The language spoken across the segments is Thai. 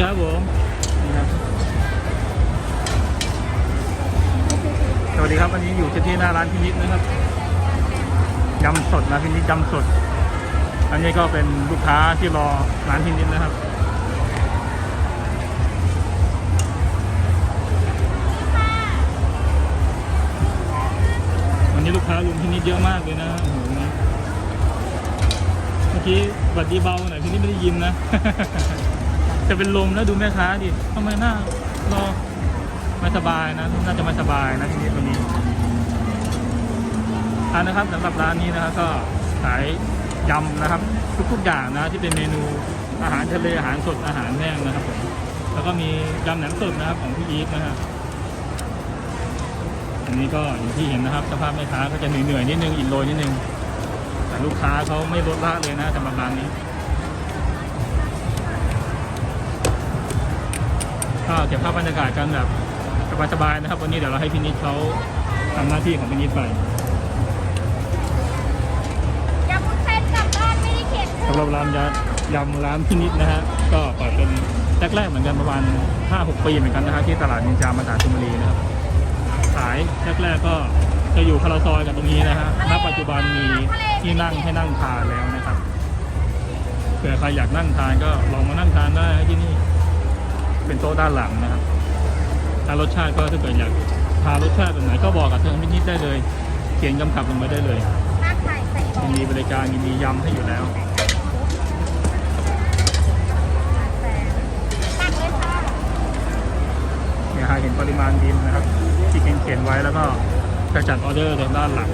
ครับผมสวัสดีครับวันนี้อยู่ที่หน้าร้านพินิจนะครับยำสดนะพินิจยำสด อันนี้ก็เป็นลูกค้าที่รอร้านพินิจนะครับวันนี้ลูกค้าลุงพินิจเยอะมากเลยนะเมื่อกี้บัดดีเบาหน่อยพินิจไม่ได้ยินนะ จะเป็นลมแล้วดูแม่ค้าดิทำไมหน้ารอไม่สบายนะน่าจะไม่สบายนะทีนี้วันนี้ทานนะครับสำหรับร้านนี้นะครับก็ขายยำนะครับ ทุกๆอย่างนะที่เป็นเมนูอาหารทะเลอาหารสดอาหารแห้งนะครับผมแล้วก็มียำแหนมสดนะครับของพี่อีทนะฮะอันนี้ก็อย่างที่เห็นนะครับ สภาพแม่ค้าก็จะเหนื่อยๆนิดนึงอินโรยนิดนึงแต่ลูกค้าเขาไม่ลดละเลยนะสำหรับร้านนี้ ก็เก็บภาพบรรยากาศกันแบบสบายๆนะครับ วันนี้เดี๋ยวเราให้พี่นิดเขาทำหน้าที่ของพี่นิดไปยำวุ้นเส้นกลับบ้านไม่ได้เข็ดสำหรับร้านยำยำร้านพี่นิดนะฮะก็เปิดเป็นแรกๆเหมือนกันประมาณ5-6ปีเหมือนกันนะฮะที่ตลาดนินจามาตาชลบุรีนะครับขายแรกๆก็จะอยู่คาราซอยกับตรงนี้นะฮะณปัจจุบันมีที่นั่งให้นั่งทานแล้วนะครับเผื่อใครอยากนั่งทานก็ลองมานั่งทานได้ที่นี่ เป็นโต๊ะด้านหลังนะครับถ้ารสชาติก็ถ้าเกิดอยากทานรสชาติแบบไหนก็บอกกับทางพี่นิดได้เลย เขียนกำกับลงมาได้เลยมากไข่ใส่โบยินดีบริการยินดีย้ำให้อยู่แล้วตักเลยค่ะเนี่ยฮะเห็นปริมาณบินนะครับที่เขียนเขียนไว้แล้วก็จะจัดออเดอร์ทางด้านหลัง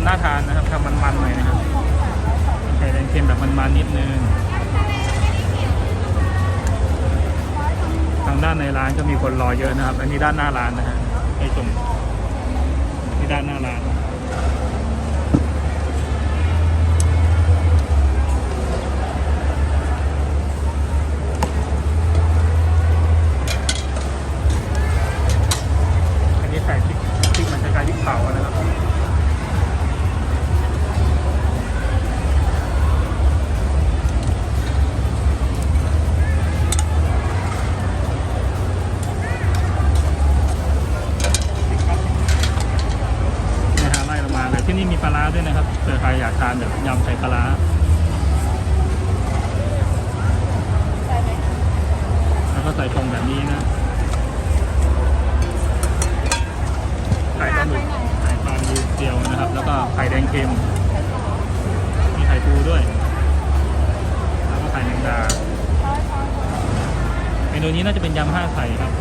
ำน่าทานนะครับทำมันๆหน่อยนะครับไข่แดงเค็มแบบมันๆนิดนึงทางด้านในร้านก็มีคนรอเยอะนะครับ อันนี้ด้านหน้าร้านนะฮะไอ้ตรงนี่ด้านหน้าร้าน ด้วยนะครับเผื่อใครอยากทานแบบยำไข่ปลาร้าแล้วก็ใส่ฟองแบบนี้นะไข่ปลาหมึกไข่ปลาดิวเดียวนะครับ แล้วก็ไข่แดงเค็มมีไข่ปูด้วย แล้วก็ไข่แมงดาเมนูนี้น่าจะเป็นยำห้าไข่ครับ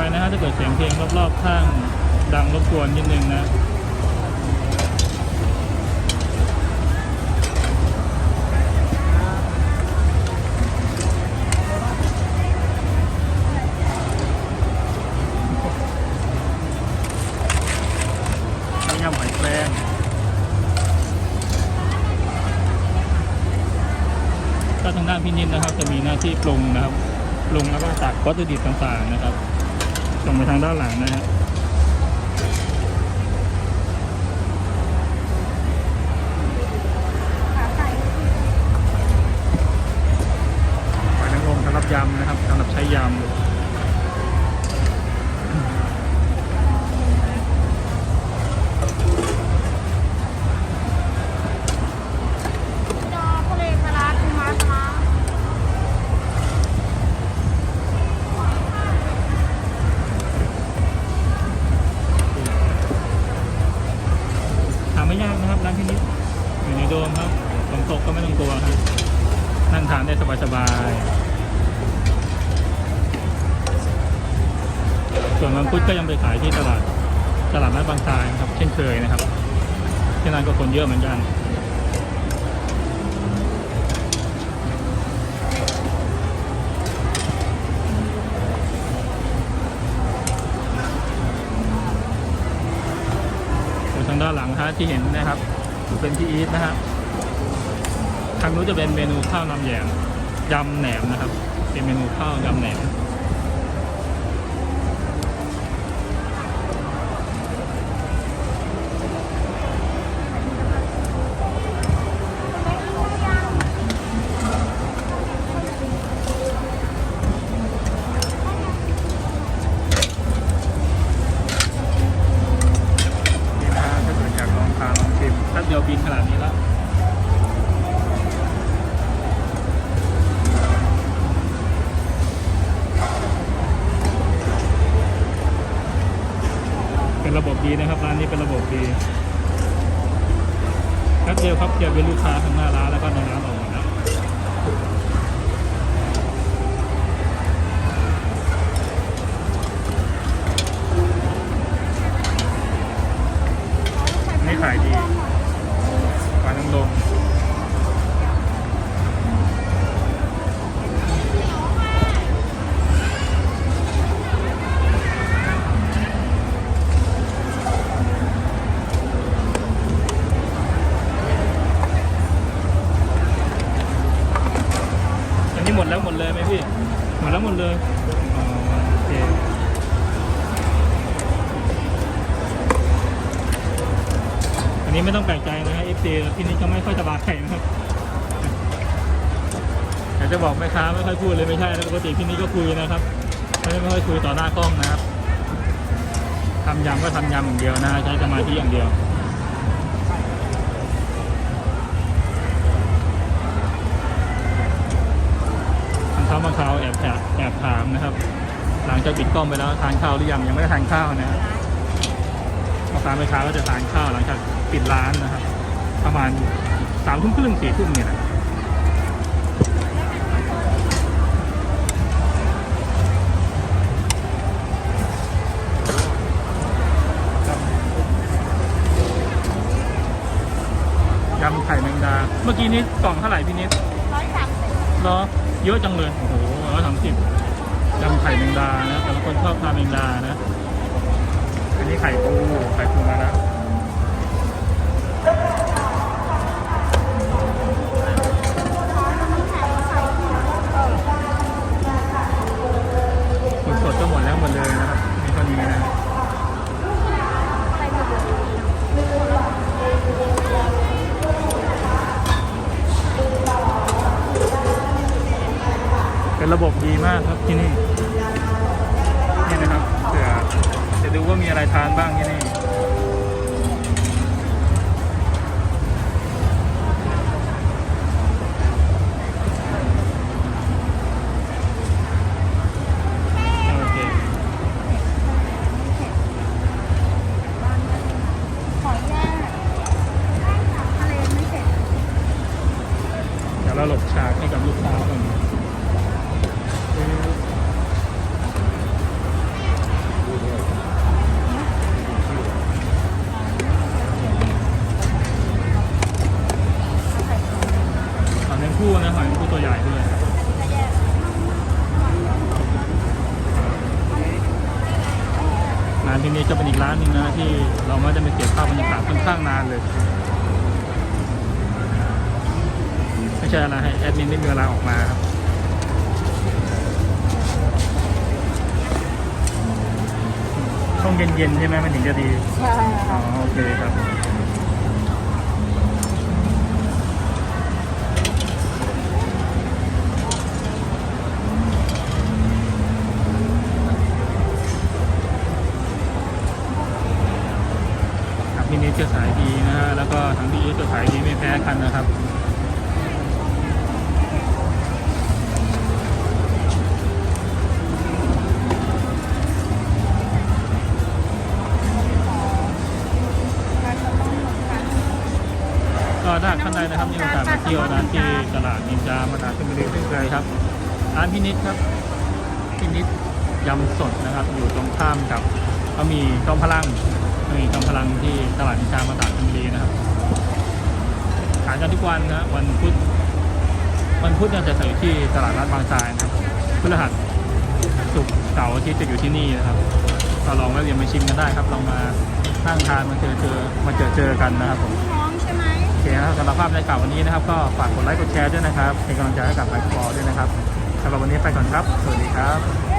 ภัยนะฮะถ้าเกิดเสียงเพลงรอบๆข้างดังรบกวนนิดนึงนะยำหอยแครงก็ทางด้านพี่นิดนะครับ จะมีหน้าที่ปรุงนะครับปรุงแล้วก็ตักวัตถุดิบต่างๆนะครับ ส่งไปทางด้านหลังนะครับ พุธก็ยังไปขายที่ตลาดตลาดนัดบางทรานะครับ เช่นเคยนะครับที่นั่นก็คนเยอะเหมือนกันทางด้านหลังฮะที่เห็นนะครับเป็นที่อีทนะฮะทางนู้นจะเป็นเมนูข้าวนำแยมยำแหนมนะครับ เป็นเมนูข้าวยำแหนม ป๊บเดียวครับเคลียร์เป็นลูกค้าทั้งหน้าร้านแล้วก็ในร้านออก นี้ไม่ต้องแปลกใจนะฮะ FC ที่นี่ก็ไม่ค่อยสบายนะครับอยากจะบอกแม่ค้าไม่ค่อยพูดเลยไม่ใช่นะปกติที่นี่ก็คุยนะครับไม่ไม่ค่อยคุยต่อหน้ากล้องนะครับทำยำก็ทำยำอย่างเดียวนะใช้สมาธิอย่างเดียวบางครั้งบางคราวแอบแอบแอบถามนะครับ หลังจากปิดกล้องไปแล้วทานข้าวหรือยังยังไม่ได้ทานข้าวนะครับพ่ค้าแม่ค้าก็จะทานข้าวหลังจาก ปิดร้านนะครับ ประมาณสามทุ่มครึ่งสี่ทุ่มเนี่ยนะยำไข่แมงดา เมื่อกี้นี้กล่องเท่าไหร่พี่นิดร้อยสามสิบเหรอเยอะจังเลย โอ้โหร้อยสามสิบยำไข่แมงดานะแต่ละคนชอบทานแมงดานะ อันนี้ไข่ปู ไข่ปูมาแล้ว ระบบดีมากครับที่นี่นี่นะครับเผื่อจะดูว่ามีอะไรทานบ้างที่นี่ ใช่อะไรให้แอดมินได้มีเวลาออกมาครับต้องเย็นๆใช่ไหมมันถึงจะดีใช่อ๋อโอเคครับทางพี่นิดจะขายดีนะฮะแล้วก็ทางพี่อีทจะขายดีไม่แพ้กันนะครับ ก็ถ้าท่านใดนะครับมีโอกาสมาเที่ยวร้านที่ตลาดนินจามหาชลบุรีเช่นเคยครับร้านพินิดครับพินิดยำสดนะครับ อยู่ตรงข้ามกับก็มีจอมพลังมีจอมพลังที่ตลาดนินจามหาชลบุรีนะครับขายกันทุกวันนะวันพุธวันพุธเนี่ยจะอยู่ที่ตลาดนัดบางทรายนะครับพฤหัสศุกร์เสาร์อาทิตย์จะอยู่ที่นี่นะครับก็ลองแวะเวียนมาชิมกันได้ครับลองมานั่งทานมาเจอเจอมาเจอเจอกันนะครับผม เคนะครับสำหรับภาพในกล่าววันนี้นะครับ ก็ฝากกดไลค์กดแชร์ด้วยนะครับเป็นกำลังใจให้กับไบค์ฟอร์ด้วยนะครับสำหรับวันนี้ไปก่อนครับ สวัสดีครับ